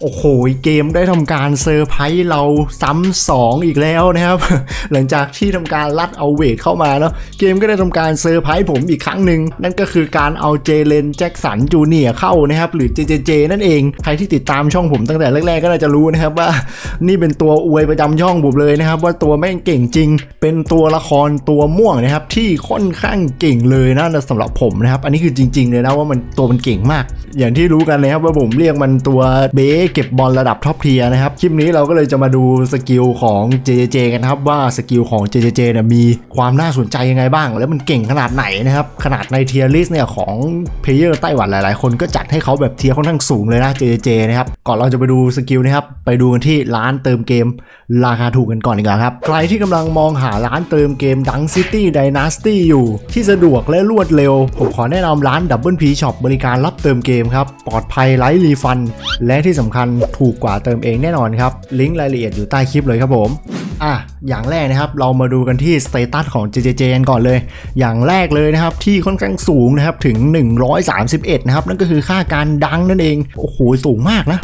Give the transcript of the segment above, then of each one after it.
โอ้โห เกมได้ทำการเซอร์ไพรส์เราซ้ำสองอีกแล้วนะครับ หลังจากที่ทำการลัดเอาเวทเข้ามาเนาะเกมก็ได้ทำการเซอร์ไพรส์ผมอีกครั้งหนึ่งนั่นก็คือการเอาเจเลนแจ็คสันจูเนียเข้านะครับ หรือ JJJ นั่นเอง ใครที่ติดตามช่องผมตั้งแต่แรก ๆ ก็น่าจะรู้นะครับว่า นี่เป็นตัวอวยประจำช่องผมเลยนะครับ ว่าตัวแม่งเก่งจริง เป็นตัวละครตัวม่วงนะครับที่ค่อนข้างเก่งเลยนะสำหรับผมนะครับอันนี้คือจริง ๆ เลยนะว่ามันตัวมันเก่งมาก อย่างที่รู้กันนะครับว่าผมเรียกมันตัวเบ๊เก็บบอลระดับท็อปเทียนะครับ คลิปนี้เราก็เลยจะมาดูสกิลของ JJJ กันครับว่าสกิลของ JJJ เนี่ยมีความน่าสนใจยังไงบ้าง แล้วมันเก่งขนาดไหนนะครับ ขนาดในเทียร์ลิสเนี่ยของเพลเยอร์ไต้หวันหลายๆ คนก็จัดให้เขาแบบเทียร์ค่อนข้างสูงเลยนะ JJJ นะครับ ก่อนเราจะไปดูสกิลนะครับ ไปดูกันที่ร้านเติมเกมราคาถูกกันก่อนดีกว่าครับ ใครที่กำลังมองหาร้านเติมเกมดังซิตี้ y ดนาสตี้อยู่ ที่สะดวกและรวดเร็ว ผมขอแนะนำร้าน Double P Shop บริการรับเติมเกมครับ ปลอดภัยไร้รีฟัน และที่สำคัญถูกกว่าเติมเองแน่นอนครับ ลิงก์รายละเอียดอยู่ใต้คลิปเลยครับผมอะอย่างแรกนะครับเรามาดูกันที่สเตตัสของ JJJ กันก่อนเลย อย่างแรกเลยนะครับที่ค่อนข้างสูงนะครับถึง 131 นะครับนั่นก็คือค่าการดังนั่นเอง โอ้โหสูงมากนะ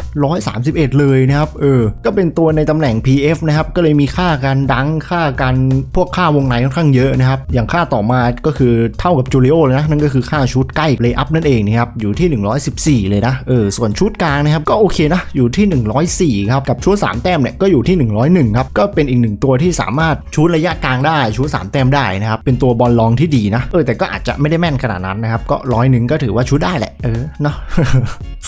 131 เลยนะครับเออก็เป็นตัวในตำแหน่ง PF นะครับก็เลยมีค่าการดังค่าการพวกค่าวงในค่อนข้างเยอะนะครับอย่างค่าต่อมาก็คือเท่ากับจูเลียเลยนะนั่นก็คือค่าชุดใกล้เลย์อัพนั่นเองนะครับอยู่ที่ 114 เลยนะเออส่วนชุดกลางนะครับก็โอเคนะอยู่ที่ 104 ครับ กับชุด3แต้มเนี่ยก็อยู่ที่ 101 ครับ ก็เป็นอีกหนึ่งตัวที่สามารถชุดระยะกลางได้ชุด3แต้มได้นะครับ เป็นตัวบอลลองที่ดีนะ เออแต่ก็อาจจะไม่ได้แม่นขนาดนั้นนะครับ ก็ร้อยหนึ่งก็ถือว่าชุดได้แหละ เออเนาะ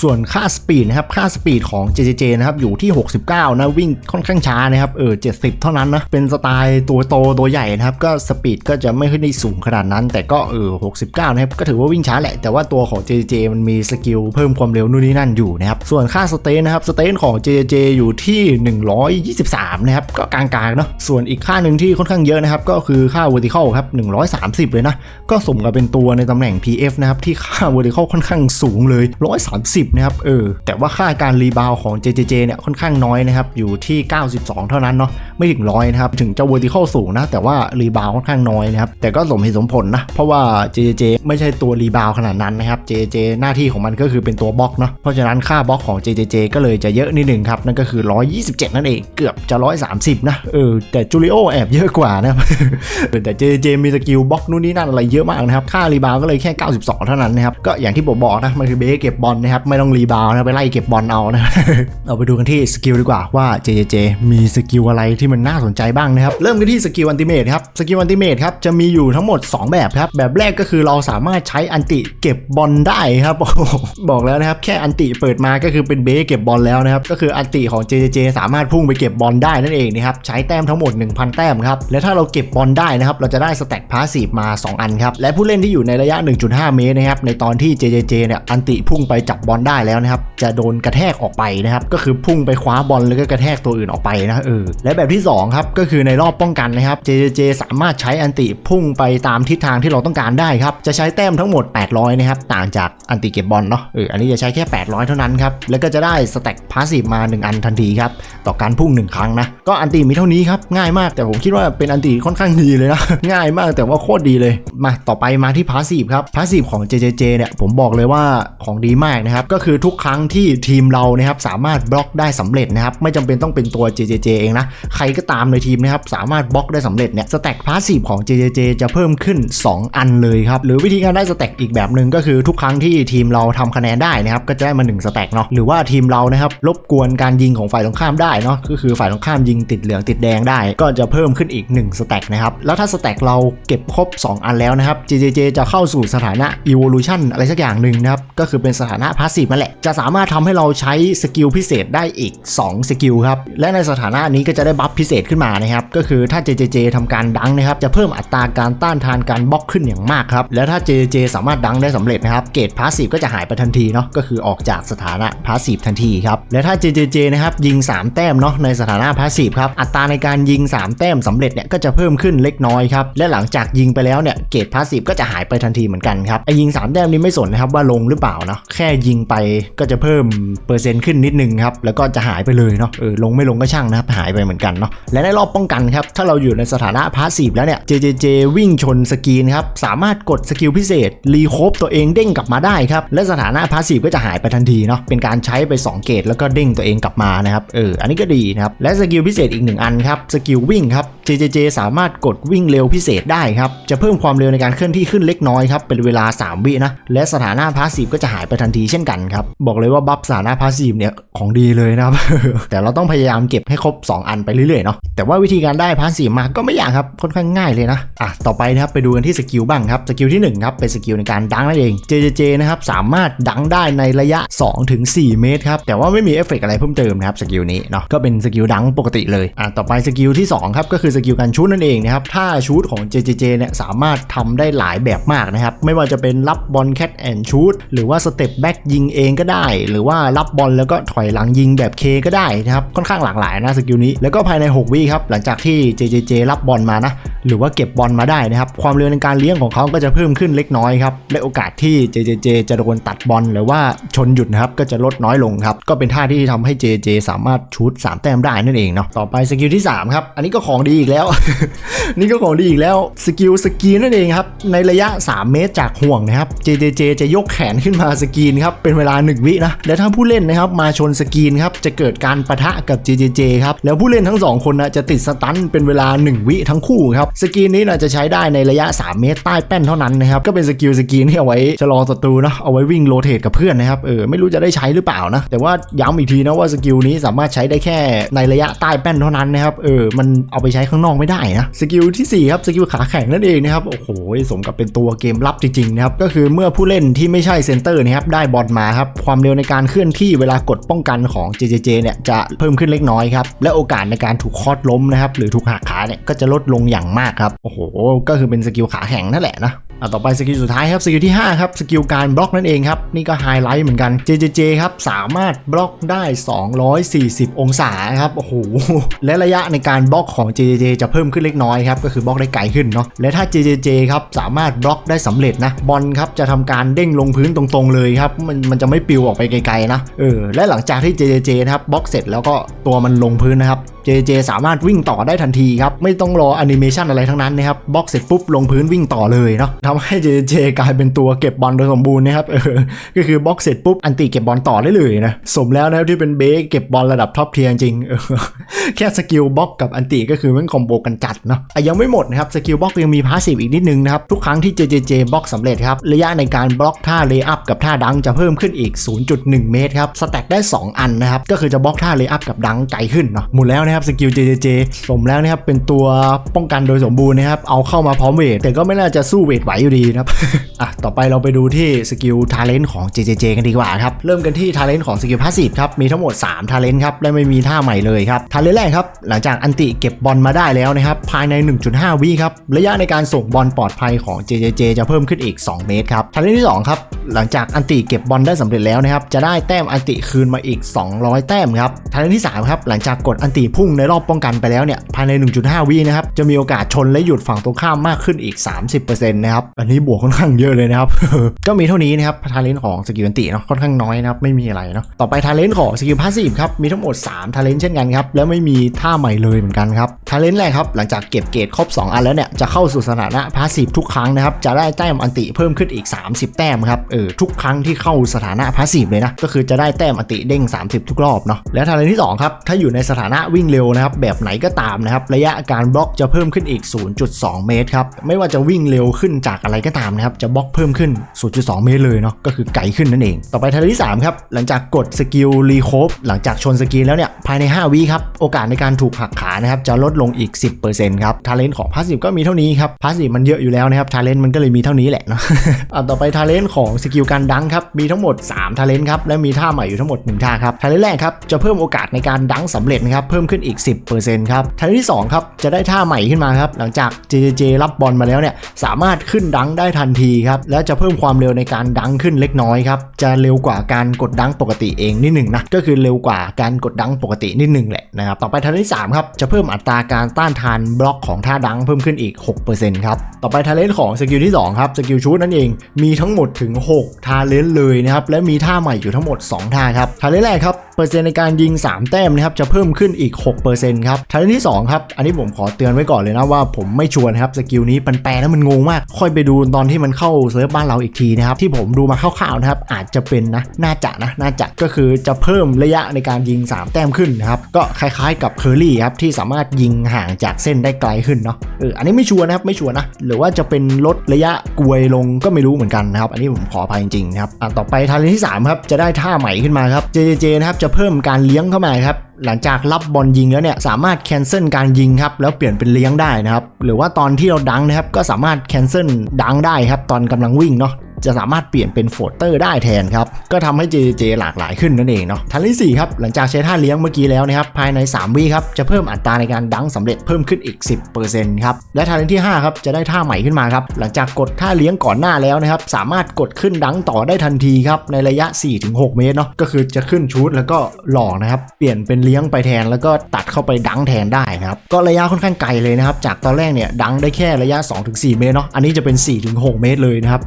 ส่วนค่าสปีดนะครับ ค่าสปีดของ JJJ นะครับ อยู่ที่ 69 นะ วิ่งค่อนข้างช้านะครับ เออ 70 เท่านั้นนะ เป็นสไตล์ตัวโตตัวใหญ่นะครับ ก็สปีดก็จะไม่ค่อยได้สูงขนาดนั้น แต่ก็เออ 69 นะครับ ก็ถือว่าวิ่งช้าแหละ แต่ว่าตัวของ JJJ มันมีสกิลเพิ่มความเร็วนู่นนี่นั่นอยู่นะครับ ส่วนค่าสเตนนะครับสเตนของ J J อยู่ที่ 123 นะครับ ก็กลางๆเนาะส่วนอีกค่าหนึ่งที่ค่อนข้างเยอะนะครับ ก็คือค่า vertical ครับ 130 เลยนะ ก็สมกับเป็นตัวในตำแหน่ง PF นะครับ ที่ค่า vertical ค่อนข้างสูงเลย 130 นะครับ เออ แต่ว่าค่าการรีบาวของ JJJ เนี่ยค่อนข้างน้อยนะครับ อยู่ที่ 92 เท่านั้นเนาะไม่ถึงร้อยนะครับ ถึงจะ vertical สูงนะ แต่ว่ารีบาวค่อนข้างน้อยนะครับแต่ก็สมเหตุสมผลนะเพราะว่า JJJ ไม่ใช่ตัวรีบาวขนาดนั้นนะครับ JJJ หน้าที่ของมันก็คือเป็นตัวบล็อกเนาะเพราะฉะนั้นค่าบล็อกของ JJJ ก็เลยจะเยอะนิดหนึ่งครับ นั่นก็คือ 127 นั่นเอง เกือบจะ 130 นะ เออ แต่จูริโอแอบเยอะกว่านะครับแต่ JJJ มีสกิลบล็อกนู่นนี่นั่นอะไรเยอะมากนะครับ ค่ารีบาวก็เลยแค่ 92 เท่านั้นนะครับ ก็อย่างที่ผมบอกนะ มันคือเบสเก็บบอลนะครับ ไม่ต้องรีบาวนะ ไปไล่เก็บบอลเอานะ เราไปดูกันที่สกิลดีกว่าว่า JJJ มีสกิลอะไรที่มันน่าสนใจบ้างนะครับ เริ่มกันที่สกิลอันติเมทครับ สกิลอันติเมทครับ จะมีอยู่ทั้งหมด 2 แบบครับ แบบแรกก็คือเราสามารถใช้อันติเก็บบอลได้ครับ บอกแล้วนะครับ แค่อันติเปิดมาก็คือเป็นเบสเก็บบอลแล้วนะครับก็คืออันติของ JJJ สามารถพุ่งไปเก็บบอลได้นั่นเองนะครับใช้แต้มทั้งหมด 1,000 แต้มครับและถ้าเราเก็บบอลได้นะครับเราจะได้สแต็กพาสซีฟมา 2 อันครับและผู้เล่นที่อยู่ในระยะ 1.5 เมตรนะครับในตอนที่ JJJ เนี่ยอันติพุ่งไปจับบอลได้แล้วนะครับจะโดนกระแทกออกไปนะครับก็คือพุ่งไปคว้าบอลแล้วก็กระแทกตัวอื่นออกไปนะเออและแบบที่สองครับก็คือในรอบป้องกันนะครับ JJJ สามารถใช้อันติพุ่งไปตามทิศทางที่เราต้องการได้ครับจะใช้แต้มทั้งหมด 800 นะครับต่างจากอันติเก็บบอลเนาะเอออันนี้จะใช้แค่ 800 เท่านั้นครับแล้วก็จะได้สแต็กพาสซีฟมา 1 อันทันทีครับต่อการพุ่ง 1 ครั้งนะ ก็อันติมีเท่านี้ครับ ง่ายมากแต่ผมคิดว่าเป็นอันติค่อนข้างดีเลยนะ ง่ายมากแต่ว่าโคตรดีเลย มาต่อไปมาที่พาสซีฟครับพาสซีฟของ JJJ เนี่ยผมบอกเลยว่าของดีมากนะครับ ก็คือทุกครั้งที่ทีมเรานะครับสามารถบล็อกได้สำเร็จนะครับไม่จำเป็นต้องเป็นตัว JJJ เองนะใครก็ตามในทีมนะครับสามารถบล็อกได้สำเร็จเนี่ยสแต็กพาสซีฟของ JJJ จะเพิ่มขึ้น 2 อันเลยครับหรือวิธีการได้สแต็กอีกแบบหนึ่งก็คือทุกครั้งที่ทีมเราทำคะแนนได้นะครับก็จะได้มา1สแต็กเนาะหรือว่าทีมเรานะครับรบกวนการยิงของฝ่ายตรงข้ามได้เนาะก็คือฝ่ายตรงข้ามยิงติดเหลืองติดแดงได้ ก็จะเพิ่มขึ้นอีก1สแต็กนะครับแล้วถ้าสแต็กเราเก็บครบ 2 อันแล้วนะครับ JJJ จะเข้าสู่สถานะ evolution อะไรสักอย่างหนึ่งนะครับก็คือเป็นสถานะพาสซีฟนั่นแหละจะสามารถทำให้เราใช้สกิลพิเศษได้อีก2สกิลครับและในสถานะนี้ก็จะได้บัฟพิเศษขึ้นมานะครับก็คือถ้า JJJ ทำการดังนะครับจะเพิ่มอัตราการต้านทานการบล็อกขึ้นอย่างมากครับและถ้า JJJ สามารถดังได้สำเร็จนะครับเกรดพาสซีฟก็จะหายไปทันทีเนาะก็คือออกจากสถานะพาสซีฟทันทีครับ และถ้า JJJ นะครับยิง 3 แต้มเนาะในสถานะพาสซีฟครับ อัตราในการยิง 3 แต้มสำเร็จเนี่ยก็จะเพิ่มขึ้นเล็กน้อยครับ และหลังจากยิงไปแล้วเนี่ยเกรดพาสซีฟก็จะหายไปทันทีเหมือนกันครับ ไอยิง 3 แต้มนี้ไม่สนนะครับว่าลงหรือเปล่าเนาะ แค่ยิงไปก็จะเพิ่มเปอร์เซ็นต์ขึ้นนิดนึงครับ แล้วก็จะหายไปเลยเนาะ เออลงไม่ลงก็ช่างนะครับหายไปเหมือนกันเนาะ และในรอบป้องกันครับ ถ้าเราอยู่ในสถานะพาสซีฟแล้วเนี่ย JJJ วิ่งชนสกีนครับ สามารถกดสกิลพิเศษรีโคบตัวเองเด้งกลับมาได้ครับ และสถานะพาสซีฟก็จะหายไปทันทีเนาะ เป็นการใช้ไป 2เกตแล้วก็เด้งตัวเองกลับมานะครับเอออันนี้ก็ดีนะครับและสกิลพิเศษอีกหนึ่งอันครับสกิลวิ่งครับ JJJ สามารถกดวิ่งเร็วพิเศษได้ครับจะเพิ่มความเร็วในการเคลื่อนที่ขึ้นเล็กน้อยครับเป็นเวลา 3 วินะและสถานะพาสซีฟก็จะหายไปทันทีเช่นกันครับบอกเลยว่าบัฟสถานะพาสซีฟเนี่ยของดีเลยนะครับ แต่เราต้องพยายามเก็บให้ครบ 2 อันไปเรื่อยๆเนาะแต่ว่าวิธีการได้พาสซีฟมาก็ไม่ยากครับค่อนข้างง่ายเลยนะอะต่อไปนะครับไปดูกันที่สกิลบ้างครับสกิลที่1ครับเป็นสกิลในการดังนั่นเอง JJJ นะครับสามารถดังได้ในระยะ 2-4 เมตรครับแต่ว่าไม่มีเอฟเฟกต์อะไรเพิ่มเติมนะครับสกิลนี้เนาะก็เป็นสกิลดังปกติเลยอะต่อไปสกิลที่2ครับก็คือสกิลการชูตนั่นเองนะครับถ้าชูตของ JJJ เนี่ยสามารถทำได้หลายแบบมากนะครับไม่ว่าจะเป็นรับบอลแคทแอนชูตหรือว่าสเต็ปแบ็กยิงเองก็ได้ หรือว่ารับบอลแล้วก็ถอยหลังยิงแบบ K ก็ได้นะครับค่อนข้างหลากหลายนะสกิลนี้แล้วก็ภายใน 6 วิครับหลังจากที่ JJJ รับบอลมานะหรือว่าเก็บบอลมาได้นะครับความเร็วในการเลี้ยงของเขาก็จะเพิ่มขึ้นเล็กน้อยครับและโอกาสที่ JJJ จะโดนตัดบอลหรือว่าชนหยุดนะครับก็จะลดน้อยลงครับก็เป็นท่าที่ทำให้ JJJ สามารถชูด3 แต้มได้นั่นเองเนาะ ต่อไปสกิลที่ 3 ครับ อันนี้ก็ของดีอีกแล้ว นี่ก็ของดีอีกแล้ว สกิลสกีนนั่นเองครับ ในระยะ 3 เมตรจากห่วงนะครับ JJJ จะยกแขนขึ้นมาสกีนครับ เป็นเวลา 1 วินะ และถ้าผู้เล่นนะครับมาชนสกีนครับจะเกิดการปะทะกับ JJJ ครับ แล้วผู้เล่นทั้งสองคนนะจะติดสตันเป็นเวลา 1 วิทั้งคู่ครับ สกีนนี้นะจะใช้ได้ในระยะ 3 เมตรใต้แป้นเท่านั้นนะครับ ก็เป็นสกิลสกีนที่เอาไว้ชะลอศัตรูนะ เอาไว้วิ่งโรเตทกับเพื่อนนะครับ เออไม่รู้จะได้ใช้หรือเปล่านะแต่ว่าย้ำอีกทีนะว่าสกิลนี้สามารถใช้ได้แค่ในระยะใต้แป้นเท่านั้นนะครับเออมันเอาไปใช้ข้างนอกไม่ได้นะสกิลที่4ครับสกิลขาแข็งนั่นเองนะครับโอ้โหสมกับเป็นตัวเกมลับจริงๆนะครับก็คือเมื่อผู้เล่นที่ไม่ใช่เซนเตอร์นะครับได้บอลมาครับความเร็วในการเคลื่อนที่เวลากดป้องกันของ JJJ เนี่ยจะเพิ่มขึ้นเล็กน้อยครับและโอกาสในการถูกคอดล้มนะครับหรือถูกหักขาเนี่ยก็จะลดลงอย่างมากครับโอ้โหก็คือเป็นสกิลขาแข็งนั่นแหละนะ อะต่อไปสกิลสุดท้ายครับสกิลที่5ครับสกิลการบล็อกนั่นเองครับนี่ก็ไฮไลท์เหมือนกัน JJJ ครับสามารถบล็อกได้ 240 องศาครับโอ้โหและระยะในการบล็อกของ JJJ จะเพิ่มขึ้นเล็กน้อยครับก็คือบล็อกได้ไกลขึ้นเนาะและถ้า JJJ ครับสามารถบล็อกได้สำเร็จนะบอลครับจะทำการเด้งลงพื้นตรงๆเลยครับมันมันจะไม่ปลิวออกไปไกลๆนะเออและหลังจากที่ JJJ นะครับบล็อกเสร็จแล้วก็ตัวมันลงพื้นนะครับ JJ สามารถวิ่งต่อได้ทันทีครับไม่ต้องรอแอนิเมชันอะไรทั้งนั้นนะครับบล็อกเสร็จปุ๊บลงพื้นวิ่งต่อเลยเนาะทำให้ JJ กลายเป็นตัวเก็บบอลโดยสมบูรณ์นะครับเออก็คือบล็อกเสร็จปุ๊บอันติเก็บบอลต่อได้เลยนะสมแล้วนะครับที่เป็นเบสเก็บบอลระดับท็อปเทียร์จริงเออแค่สกิลบล็อกกับอันติก็คือมันคอมโบกันจัดเนาะอะยังไม่หมดนะครับสกิลบล็อกยังมีพาสซีฟอีกนิดนึงนะครับทุกครั้งที่ JJJ บล็อกสำเร็จครับระยะในการบล็อกท่าเลย์อัพกับท่าดังจะเพิ่มขึ้นอีก 0.1 เมตรครับสแต็กได้ 2 อันนะครับก็คือจะบล็อกท่าเลย์อัพกับดังไกลขึ้นเนาะหมดแล้วนะครับสกิล JJJ สมแล้วนะครับเป็นตัวป้องกันโดยสมบูรณ์นะครับเอาเข้ามาพร้อมเวทแต่ก็ไม่น่าจะสู้เวทไหวอยู่ดีนะครับ อะ ต่อไปเราไปดูที่สกิลทาเลนต์ของ JJJ กันดีกว่าครับ เริ่มกันที่ทาเลนต์ของสกิลพาสซีฟครับ มีทั้งหมด 3 ทาเลนต์ครับ และไม่มีท่าใหม่เลยครับ ทาเลนต์แรกครับ หลังจากอันติเก็บบอลมาได้แล้วนะครับ ภายใน 1.5 วิครับ ระยะในการส่งบอลปลอดภัยของ JJJ จะเพิ่มขึ้นอีก 2 เมตรครับ ทาเลนต์ที่ 2 ครับ หลังจากอันติเก็บบอลได้สำเร็จแล้วนะครับ จะได้แต้มอันติคืนมาอีก 200 แต้มครับ ทาเลนต์ที่3ครับ หลังจากกดอันติพุ่งในรอบป้องกันไปแล้วเนี่ย ภายใน 1.5 วินะครับ จะมีโอกาสชนและหยุดฝั่งตรงข้ามมากขึ้นอีก 30%นะครับอันนี้บวกค่อนข้างเยอะเลยนะครับ ก็มีเท่านี้นะครับทาเลนต์ของสกิลอันติเนาะค่อนข้างน้อยนะครับไม่มีอะไรเนาะต่อไปทาเลนต์ของสกิลพาสซีฟครับมีทั้งหมด3ทาเลนต์เช่นกันครับแล้วไม่มีท่าใหม่เลยเหมือนกันครับทาเลนต์แรกครับหลังจากเก็บเกรดครบ 2 อันแล้วเนี่ยจะเข้าสู่สถานะพาสซีฟทุกครั้งนะครับจะได้แต้มอันติเพิ่มขึ้นอีก 30 แต้มครับเออทุกครั้งที่เข้าสถานะพาสซีฟเลยนะก็คือจะได้แต้มอันติเด้ง 30 ทุกรอบเนาะแล้วทาเลนต์ที่สองครับถ้าอยู่ในสถานะวิ่งเร็วนะครับแบบไหนก็ตามนะครับระยะการบล็อกจะเพิ่มขึ้นอีก 0.2 เมตรครับไม่ว่าจะวิ่งเร็วขึ้นจากอะไรก็ตามนะครับ จะบล็อกเพิ่มขึ้น 0.2 เมตรเลยเนาะก็คือไกลขึ้นนั่นเอง ต่อไปทาเลนที่ 3 ครับ หลังจากกดสกิลรีโคฟหลังจากชนสกิลแล้วเนี่ย ภายใน 5 วิครับ โอกาสในการถูกหักขานะครับ จะลดลงอีก 10%ครับทาเลนของพาสซีฟก็มีเท่านี้ครับพาสซีฟมันเยอะอยู่แล้วนะครับทาเลนมันก็เลยมีเท่านี้แหละเนาะอะต่อไปทาเลนของสกิลการดังครับมีทั้งหมด3ทาเลนครับและมีท่าใหม่อยู่ทั้งหมด1ท่าครับทาเลนแรกครับจะเพิ่มโอกาสในการดังสำเร็จนะครับเพิ่มขึ้นอีก 10%ครับทาเลนที่2ครับจะได้ท่าใหม่ขึ้นมาครับหลังจาก JJJ รับบอลมาแล้วเนี่ยสามารถขึ้นนดังได้ทันทีครับ และจะเพิ่มความเร็วในการดังขึ้นเล็กน้อยครับ จะเร็วกว่าการกดดังปกติเองนิดหนึ่งนะ ก็คือเร็วกว่าการกดดังปกตินิดหนึ่งแหละนะครับ ต่อไปทาเลนที่3ครับ จะเพิ่มอัตราการต้านทานบล็อกของท่าดังเพิ่มขึ้นอีก 6%ครับ ต่อไปทาเลนของสกิลที่2ครับ สกิลชูดนั่นเอง มีทั้งหมดถึง 6 ทาเลนเลยนะครับ และมีท่าใหม่อยู่ทั้งหมด 2 ท่าครับ ทาเลนแรกครับเปอร์เซ็นต์ในการยิง 3 แต้มนะครับจะเพิ่มขึ้นอีก 6%ครับทาเลนที่2ครับอันนี้ผมขอเตือนไว้ก่อนเลยนะว่าผมไม่ชวนครับสกิลนี้มันแปลแล้วมันงงมาก ค่อยไปดูตอนที่มันเข้าเซิร์ฟบ้านเราอีกทีนะครับที่ผมดูมาคร่าวๆนะครับอาจจะเป็นนะน่าจะนะน่าจะก็คือจะเพิ่มระยะในการยิง 3 แต้มขึ้นนะครับก็คล้ายๆ กับเคอรี่ครับที่สามารถยิงห่างจากเส้นได้ไกลขึ้นเนาะเอออันนี้ไม่ชัวร์นะครับไม่ชัวร์นะหรือว่าจะเป็นลดระยะกวยลงก็ไม่รู้เหมือนกันนะครับอันนี้ผมขออภัยจริงๆนะครับอะต่อไปทาเลนที่3ครับจะได้ท่าใหม่ขึ้นมาครับ JJJ นะครับจะเพิ่มการเลี้ยงเข้ามาครับหลังจากรับบอลยิงแล้วเนี่ยสามารถแคนเซิลการยิงครับแล้วเปลี่ยนเป็นเลี้ยงได้นะครับหรือว่าตอนที่เราดังนะครับก็สามารถแคนเซิลดังได้ครับตอนกำลังวิ่งเนาะ จะสามารถเปลี่ยนเป็นโฟลเตอร์ได้แทนครับ ก็ทำให้ JJJ หลากหลายขึ้นนั่นเองเนาะทันที่4ครับหลังจากใช้ท่าเลี้ยงเมื่อกี้แล้วนะครับภายใน 3วิครับจะเพิ่มอัตราในการดังสำเร็จเพิ่มขึ้นอีก 10%ครับและทันที่5ครับจะได้ท่าใหม่ขึ้นมาครับหลังจากกดท่าเลี้ยงก่อนหน้าแล้วนะครับสามารถกดขึ้นดังต่อได้ทันทีครับในระยะ 4-6 เมตรเนาะก็คือจะขึ้นชูดแล้วก็หล่อนะครับเปลี่ยนเป็นเลี้ยงไปแทนแล้วก็ตัดเข้าไปดังแทนได้นะครับก็ระยะค่อนข้างไกลเลยนะครับจากตอนแรกเนี่ยดังได้แค่ระยะ 2-4 เมตรเนาะอันนี้จะเป็น 4-6 เมตรเลยนะครับ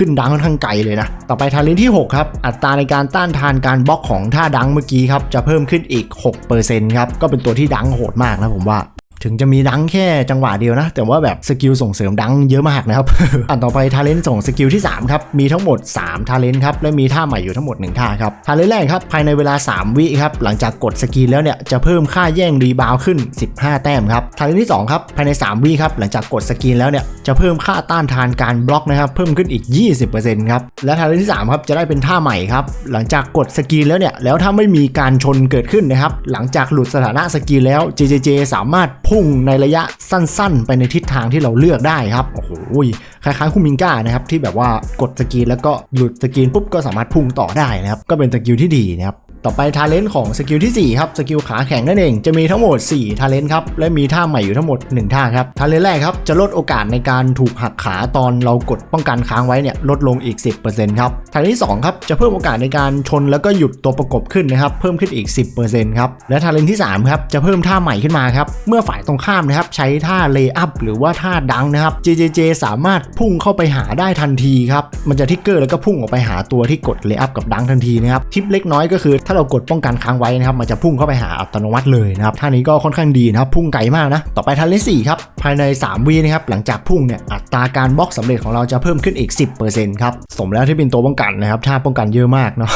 ขึ้นดังค่อนข้างไกลเลยนะ ต่อไปทาเลนที่ 6 ครับ อัตราในการต้านทานการบล็อกของท่าดังเมื่อกี้ครับ จะเพิ่มขึ้นอีก 6%ครับ ก็เป็นตัวที่ดังโหดมากนะผมว่า ถึงจะมีดังแค่จังหวะเดียวนะ แต่ว่าแบบสกิลส่งเสริมดังเยอะมากนะครับ อันต่อไปทาเลนต์ส่งสกิลที่ 3 ครับ มีทั้งหมด 3 ทาเลนต์ครับ และมีท่าใหม่อยู่ทั้งหมด 1 ท่าครับ ทาเลนต์แรกครับ ภายในเวลา 3 วิครับ หลังจากกดสกิลแล้วเนี่ย จะเพิ่มค่าแย่งรีบาวขึ้น 15 แต้มครับ ทาเลนต์ที่ 2 ครับ ภายใน 3 วิครับ หลังจากกดสกิลแล้วเนี่ย จะเพิ่มค่าต้านทานการบล็อกนะครับ เพิ่มขึ้นอีก 20%ครับ และทาเลนต์ที่3ครับ จะได้เป็นท่าใหม่ครับ หลังจากกดสกิลแล้วเนี่ย แล้วถ้าไม่มีการชนเกิดขึ้นนะครับ หลังจากหลุดสถานะสกิลแล้ว JJJ สามารถพุ่งในระยะสั้นๆ ไปในทิศทางที่เราเลือกได้ครับ โอ้โหคล้ายๆคุมิงก้านะครับที่แบบว่ากดสกีนแล้วก็หลุดสกีนปุ๊บก็สามารถพุ่งต่อได้นะครับ ก็เป็นสกิลที่ดีนะครับ ต่อไปทาเลนต์ของสกิลที่ 4 ครับสกิลขาแข็งนั่นเองจะมีทั้งหมด 4 ทาเลนต์ครับ และมีท่าใหม่อยู่ทั้งหมด 1 ท่าครับ ทาเลนต์แรกครับ จะลดโอกาสในการถูกหักขาตอนเรากดป้องกันค้างไว้เนี่ยลดลงอีก 10%ครับทาเลนต์ที่ 2 ครับ จะเพิ่มโอกาสในการชนแล้วก็หยุดตัวประกบขึ้นนะครับ เพิ่มขึ้นอีก 10%ครับ และทาเลนต์ที่ 3 ครับ จะเพิ่มท่าใหม่ขึ้นมาครับ เมื่อฝ่ายตรงข้ามนะครับใช้ท่าเลย์อัพหรือว่าท่าดังนะครับ JJJ สามารถพุ่งเข้าไปหาได้ทันทีครับมันจะทิกเกอร์แล้วก็พุ่งออกไปหาตัวที่กดเลย์อัพกับดังทันทีนะครับทิปเล็กน้อยก็คือถ้าเรากดป้องกันค้างไว้นะครับมันจะพุ่งเข้าไปหาอัตโนมัติเลยนะครับท่านี้ก็ค่อนข้างดีนะครับพุ่งไกลมากนะต่อไปทันเลนสี่ครับภายใน 3วินะครับหลังจากพุ่งเนี่ยอัตราการบล็อกสำเร็จของเราจะเพิ่มขึ้นอีก 10%ครับสมแล้วที่เป็นตัวป้องกันนะครับท่าป้องกันเยอะมากเนาะ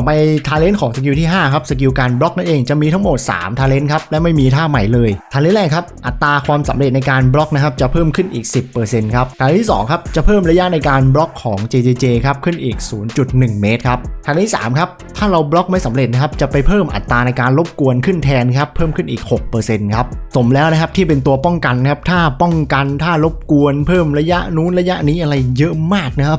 ต่อไปทาเลนต์ของสกิลที่ 5 ครับ สกิลการบล็อกนั่นเองจะมีทั้งหมด 3 ทาเลนต์ครับ และไม่มีท่าใหม่เลยทาเลนต์แรกครับ อัตราความสำเร็จในการบล็อกนะครับ จะเพิ่มขึ้นอีก 10%ครับทาเลนต์ที่ 2 ครับ จะเพิ่มระยะในการบล็อกของ JJJ ครับ ขึ้นอีก 0.1 เมตรครับทาเลนต์ที่ 3 ครับ ถ้าเราบล็อกไม่สำเร็จนะครับ จะไปเพิ่มอัตราในการรบกวนขึ้นแทนครับ เพิ่มขึ้นอีก 6%ครับ สมแล้วนะครับที่เป็นตัวป้องกันนะครับ ถ้าป้องกัน ถ้ารบกวน เพิ่มระยะนู้นระยะนี้อะไรเยอะมากนะครับ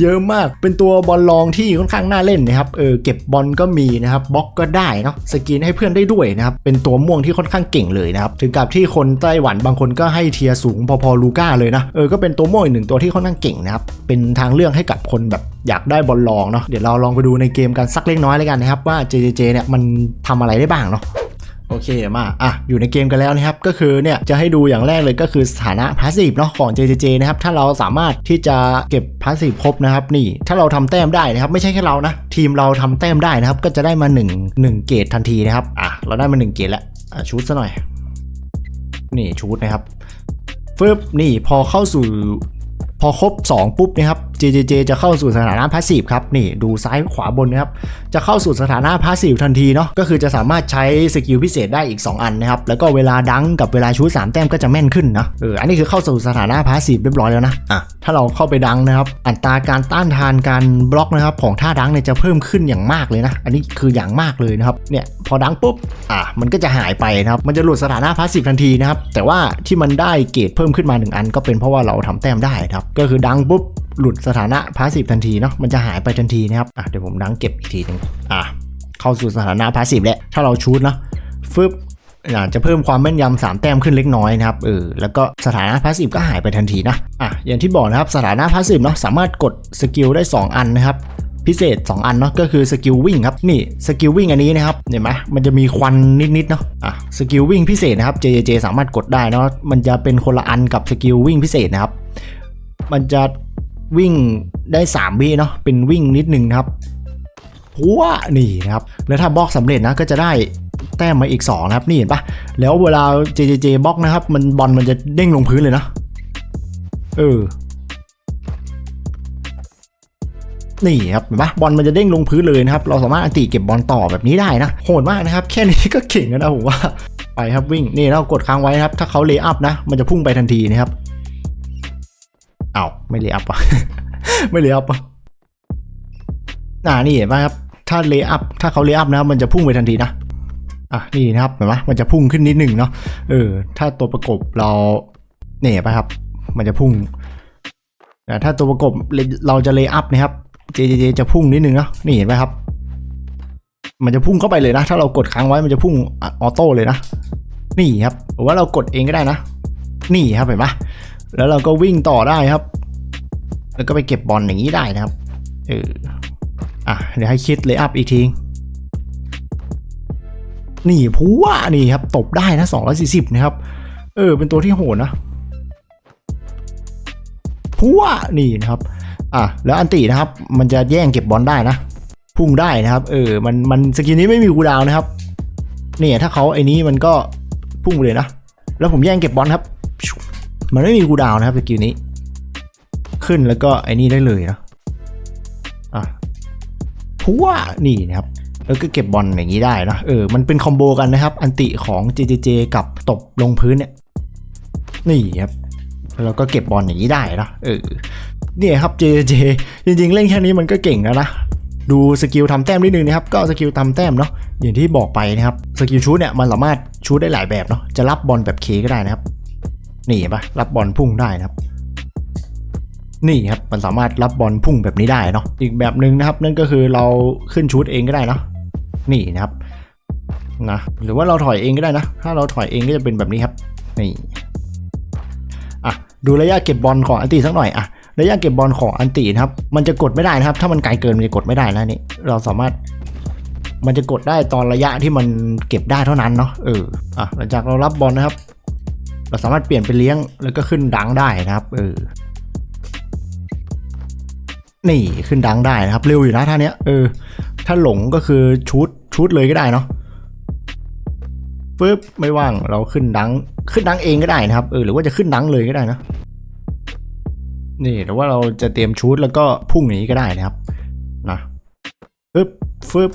เยอะมาก เป็นตัวบอลลองที่ค่อนข้างน่าเล่นนะครับเออเก็บบอลก็มีนะครับบล็อกก็ได้เนาะสกรีนให้เพื่อนได้ด้วยนะครับเป็นตัวม่วงที่ค่อนข้างเก่งเลยนะครับถึงกับที่คนไต้หวันบางคนก็ให้เทียสูงพอๆลูก้าเลยนะเออก็เป็นตัวม่วงอีกหนึ่งตัวที่ค่อนข้างเก่งนะครับเป็นทางเลือกให้กับคนแบบอยากได้บอลลองเนาะเดี๋ยวเราลองไปดูในเกมกันสักเล็กน้อยแล้วกันนะครับว่า JJJ เนี่ยมันทำอะไรได้บ้างเนาะ โอเคมาอะอยู่ในเกมกันแล้วนะครับก็คือเนี่ยจะให้ดูอย่างแรกเลยก็คือสถานะพาสซีฟเนาะของ JJJ นะครับถ้าเราสามารถที่จะเก็บพาสซีฟครบนะครับนี่ถ้าเราทำแต้มได้นะครับไม่ใช่แค่เรานะ ทีมเราทำแต้มได้นะครับก็จะได้มา 1 1 เกรดทันทีนะครับอะเราได้มา 1 เกรดแล้วอะชูดซะหน่อย นี่ชูดนะครับฟึบนี่พอเข้าสู่ พอครบ 2 ปุ๊บนะครับ JJJ จะเข้าสู่สถานะพาสซีฟครับนี่ดูซ้ายขวาบนนะครับ จะเข้าสู่สถานะพาสซีฟทันทีเนาะก็คือจะสามารถใช้สกิลพิเศษได้อีก 2 อันนะครับ แล้วก็เวลาดังกับเวลาชู3แต้มก็จะแม่นขึ้นนะเอออันนี้คือเข้าสู่สถานะพาสซีฟเรียบร้อยแล้วนะอะถ้าเราเข้าไปดังนะครับ อัตราการต้านทานการบล็อกนะครับของท่าดังเนี่ยจะเพิ่มขึ้นอย่างมากเลยนะ อันนี้คืออย่างมากเลยนะครับเนี่ยพอดังปุ๊บอะมันก็จะหายไปนะครับมันจะหลุดสถานะพาสซีฟทันทีนะครับแต่ว่าที่มันได้เกรดเพิ่มขึ้นมาหนึ่งอัน ก็เป็นเพราะว่าเราทำแต้มได้นะครับก็คือดังปุ๊บหลุดสถานะพาสซีฟทันทีเนาะมันจะหายไปทันทีนะครับอะเดี๋ยวผมดังเก็บอีกทีหนึงอะเข้าสู่สถานะพาสซีฟแล้วถ้าเราชูดนะฟึบอาจจะเพิ่มความแม่นยำสามแต้มขึ้นเล็กน้อยนะครับเออแล้วก็สถานะพาสซีฟก็หายไปทันทีนะอะอย่างที่บอกนะครับสถานะพาสซีฟเนาะสามารถกดสกิลได้ 2 อันนะครับพิเศษ 2 อันเนาะก็คือสกิลวิ่งครับนี่สกิลวิ่งอันนี้นะครับเห็นไหมมันจะมีควันนิดๆเนาะอะสกิลวิ่งพิเศษนะครับ JJJ สามารถกดได้เนาะมันจะเป็นคนละอันกับสกิลวิ่งพิเศษนะครับ มันจะวิ่งได้3วิเนาะเป็นวิ่งนิดนึงนะครับหัวนี่นะครับ แล้วถ้าบล็อกสำเร็จนะก็จะได้แต้มมาอีก2นะครับนี่เห็นปะแล้วเวลา JJJ บล็อกนะครับ มันบอลมันจะเด้งลงพื้นเลยนะเออนี่ครับเห็นปะบอลมันจะเด้งลงพื้นเลยนะครับ เราสามารถอันติเก็บบอลต่อแบบนี้ได้นะโหดมากนะครับ แค่นี้ก็เก่งแล้วนะผมว่าไปครับวิ่งนี่เรากดค้างไว้นะครับ ถ้าเขาเลย์อัพนะ มันจะพุ่งไปทันทีนะครับ อาวไม่เลย์อัพอะไม่เลย์อัพอะอ่านี่เห็นไหมครับถ้าเลย์อัพถ้าเขาเลย์อัพนะครับมันจะพุ่งไปทันทีนะอะนี่นะครับเห็นไหมมันจะพุ่งขึ้นนิดหนึ่งเนาะเออถ้าตัวประกบเราเนี่ยเห็นปครับ มันจะพุ่งแต่ถ้าตัวประกบเราจะเลย์อัพนะครับ JJJ จะพุ่งนิดนึงเนาะนี่เห็นไหมครับ มันจะพุ่งเข้าไปเลยนะ ถ้าเรากดค้างไว้มันจะพุ่งออโต้เลยนะ นี่ครับหรือว่าเรากดเองก็ได้นะ นี่ครับเห็นปะ แล้วเราก็วิ่งต่อได้ครับ แล้วก็ไปเก็บบอลอย่างนี้ได้นะครับ เออ อะ เดี๋ยวให้คิดเลยอัพอีกที นี่ผัวนี่ครับ ตบได้นะ 240 นะครับ เออ เป็นตัวที่โหดนะผัวนี่นะครับ อะ แล้วอันตินะครับ มันจะแย่งเก็บบอลได้นะ พุ่งได้นะครับ เออ มัน มันสกิลนี้ไม่มีคูดาวน์นะครับ เนี่ย ถ้าเขาไอ้นี้มันก็พุ่งไปเลยนะ แล้วผมแย่งเก็บบอลครับ มันไม่มีคูดาวนะครับสกิลนี้ ขึ้นแล้วก็ไอ้นี่ได้เลยนะอะผัวนี่นะครับแล้วก็เก็บบอลอย่างนี้ได้นะเออมันเป็นคอมโบกันนะครับ อันติของ JJJ กับตบลงพื้นเนี่ยนี่ครับแล้วก็เก็บบอลอย่างนี้ได้นะเออเนี่ยครับ JJJ จริงๆ เล่นแค่นี้มันก็เก่งแล้วนะดูสกิลทำแต้มนิดนึงนะครับ ก็สกิลทำแต้มเนาะอย่างที่บอกไปนะครับสกิลชูดเนี่ยมันสามารถชูดได้หลายแบบเนาะจะรับบอลแบบเคก็ได้นะครับ นี่ปะรับบอลพุ่งได้นะครับ นี่ครับมันสามารถรับบอลพุ่งแบบนี้ได้เนาะอีกแบบหนึ่งนะครับ นั่นก็คือเราขึ้นชูดเองก็ได้เนาะนี่นะครับนะหรือว่าเราถอยเองก็ได้นะ ถ้าเราถอยเองก็จะเป็นแบบนี้ครับ นี่อะดูระยะเก็บบอลของอันติสักหน่อยอะระยะเก็บบอลของอันตินะครับ มันจะกดไม่ได้นะครับ ถ้ามันไกลเกินมันจะกดไม่ได้นะนี่เราสามารถมันจะกดได้ตอนระยะที่มันเก็บได้เท่านั้นเนาะเอออะหลังจากเรารับบอลนะครับ เราสามารถเปลี่ยนเป็นเลี้ยงแล้วก็ขึ้นดังได้นะครับเออนี่ขึ้นดังได้นะครับ เร็วอยู่นะท่าเนี้ยเออ ถ้าหลงก็คือชูดชูดเลยก็ได้เนาะปึ๊บไม่ว่างเราขึ้นดังขึ้นดังเองก็ได้นะครับเออหรือว่าจะขึ้นดังเลยก็ได้นะนี่หรือว่าเราจะเตรียมชูดแล้วก็พุ่งอย่างนี้ก็ได้นะครับนะปึ๊บฟึบ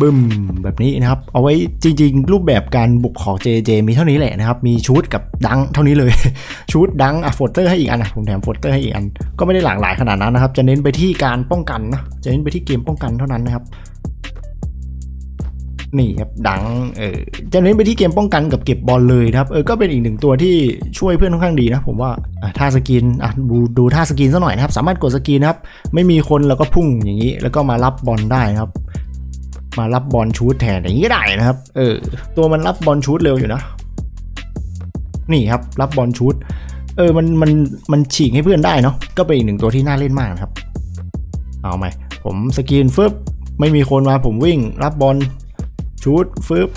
บึมแบบนี้นะครับ เอาไว้จริง ๆ รูปแบบการบุกของ JJ มีเท่านี้แหละนะครับ มีชูดกับดังเท่านี้เลยชูดดังอะโฟเตอร์ให้อีกอันนะผมแถมโฟเตอร์ให้อีกอัน ก็ไม่ได้หลากหลายขนาดนั้นนะครับ จะเน้นไปที่การป้องกันนะ จะเน้นไปที่เกมป้องกันเท่านั้นนะครับ นี่ครับดังเออจะเน้นไปที่เกมป้องกันกับเก็บบอลเลยนะครับ เออ ก็เป็นอีกหนึ่งตัวที่ช่วยเพื่อนค่อนข้างดีนะ ผมว่าอะท่าสกินอะดูดูท่าสกินซะหน่อยนะครับ สามารถกดสกินนะครับ ไม่มีคนแล้วก็พุ่งอย่างนี้ แล้วก็มารับบอลได้นะครับ มารับบอลชูดแทนอย่างนี้ก็ได้นะครับ เออ ตัวมันรับบอลชูดเร็วอยู่นะ นี่ครับ รับบอลชูดเออ มัน มัน มันฉีกให้เพื่อนได้เนาะ ก็เป็นอีกหนึ่งตัวที่น่าเล่นมากนะครับ เอาไหมผมสกรีนฟึบไม่มีคนมาผมวิ่ง รับบอลชูดฟึบ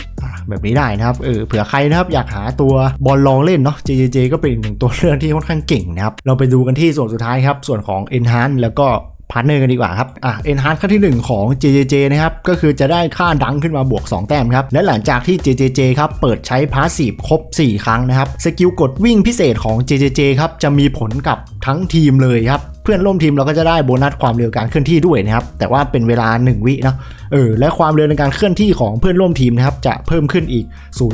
แบบนี้ได้นะครับ เออ เผื่อใครนะครับอยากหาตัวบอลลองเล่นเนาะ JJJ ก็เป็นอีกหนึ่งตัวเลือกที่ค่อนข้างเก่งนะครับ เราไปดูกันที่ส่วนสุดท้ายครับ ส่วนของ Enhance แล้วก็ พาร์ทเนอร์กันดีกว่าครับ อะ Enhance ขั้นที่ 1 ของ JJJ นะครับ ก็คือจะได้ค่าดังขึ้นมาบวก 2 แต้มครับ และหลังจากที่ JJJ ครับ เปิดใช้พาสซีฟครบ 4 ครั้งนะครับ สกิลกดวิ่งพิเศษของ JJJ ครับ จะมีผลกับทั้งทีมเลยครับเพื่อนร่วมทีมเราก็จะได้โบนัสความเร็วการเคลื่อนที่ด้วยนะครับ แต่ว่าเป็นเวลา 1 วิเนาะเออและความเร็วในการเคลื่อนที่ของเพื่อนร่วมทีมนะครับจะเพิ่มขึ้นอีก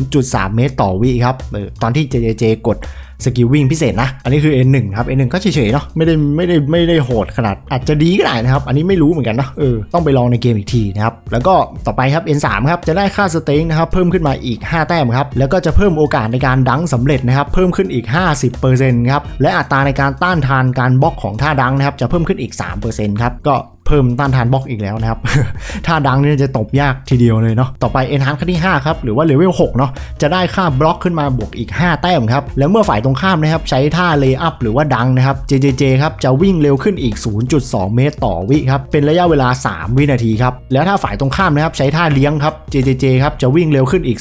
0.3 เมตรต่อวิครับเออตอนที่ JJJ กด สกิลวิ่งพิเศษนะ อันนี้คือ N1 ครับ N1 ก็เฉยๆเนาะไม่ได้ไม่ได้ไม่ได้โหดขนาด อาจจะดีก็ได้นะครับ อันนี้ไม่รู้เหมือนกันนะเออต้องไปลองในเกมอีกทีนะครับแล้วก็ต่อไปครับ N3 ครับจะได้ค่าสเต็งนะครับเพิ่มขึ้นมาอีก 5 แต้มครับแล้วก็จะเพิ่มโอกาสในการดังสำเร็จนะครับเพิ่มขึ้นอีก 50%ครับและอัตราในการต้านทานการบล็อกของท่าดังนะครับจะเพิ่มขึ้นอีก 3%ครับก็เพิ่มต้านทานบล็อกอีกแล้วนะครับ ถ้าดังเนี่ยจะตบยากทีเดียวเลยเนาะ ต่อไป enhance ขั้นที่ 5 ครับ หรือว่าเลเวล6เนาะ จะได้ค่าบล็อกขึ้นมาบวกอีก 5 แต้มครับ แล้วเมื่อฝ่ายตรงข้ามนะครับ ใช้ท่าเลย์อัพหรือว่าดังนะครับ JJJ ครับ จะวิ่งเร็วขึ้นอีก 0.2 เมตรต่อวิครับ เป็นระยะเวลา 3 วินาทีครับ แล้วถ้าฝ่ายตรงข้ามนะครับใช้ท่าเลี้ยงครับ JJJ ครับจะวิ่งเร็วขึ้นอีก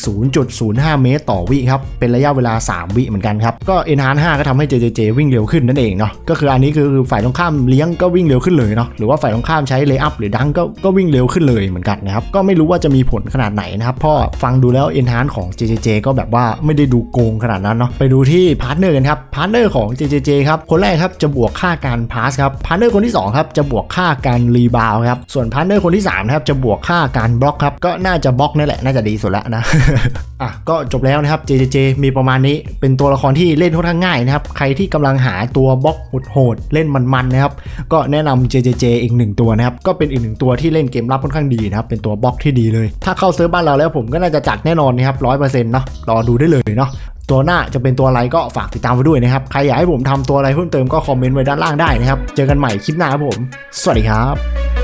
0.05 เมตรต่อวิครับ เป็นระยะเวลา 3 วิเหมือนกันครับ ก็ enhance 5ก็ทำให้ JJJ วิ่งเร็วขึ้นนั่นเองเนาะ ก็คืออันนี้คือฝ่ายตรงข้ามเลี้ยงก็วิ่งเร็วขึ้นเลยเนาะ หรือว่าฝ่ายตรงข้ามถ้าใช้เลย์อัพหรือดังก็ก็วิ่งเร็วขึ้นเลยเหมือนกันนะครับ ก็ไม่รู้ว่าจะมีผลขนาดไหนนะครับเพราะฟังดูแล้ว enhance ของ JJJ ก็แบบว่าไม่ได้ดูโกงขนาดนั้นเนาะไปดูที่พาร์ทเนอร์กันครับพาร์ทเนอร์ของ JJJ ครับคนแรกครับจะบวกค่าการพาสครับพาร์ทเนอร์คนที่สองครับจะบวกค่าการรีบาวครับส่วนพาร์ทเนอร์คนที่สามนะครับจะบวกค่าการบล็อกครับก็น่าจะบล็อกนี่แหละน่าจะดีสุดล้วนะอะก็จบแล้วนะครับ JJJ มีประมาณนี้เป็นตัวละครที่เล่นค่อนข้างง่ายนะครับใครที่กำลังหาตัวบล็อกโหดๆเล่นมันๆนะครับก็แนะนำ JJJ อีกหนึ่งตัวนะครับก็เป็นอีกหนึ่งตัวที่เล่นเกมรับค่อนข้างดีนะครับเป็นตัวบล็อกที่ดีเลย ถ้าเข้าเซิร์ฟบ้านเราแล้วผมก็น่าจะจัดแน่นอนนะครับร้อยเปอร์เซ็นต์เนาะรอดูได้เลยเนาะตัวหน้าจะเป็นตัวอะไรก็ฝากติดตามไว้ด้วยนะครับใครอยากให้ผมทำตัวอะไรเพิ่มเติมก็คอมเมนต์ไว้ด้านล่างได้นะครับเจอกันใหม่คลิปหน้าครับผม สวัสดีครับ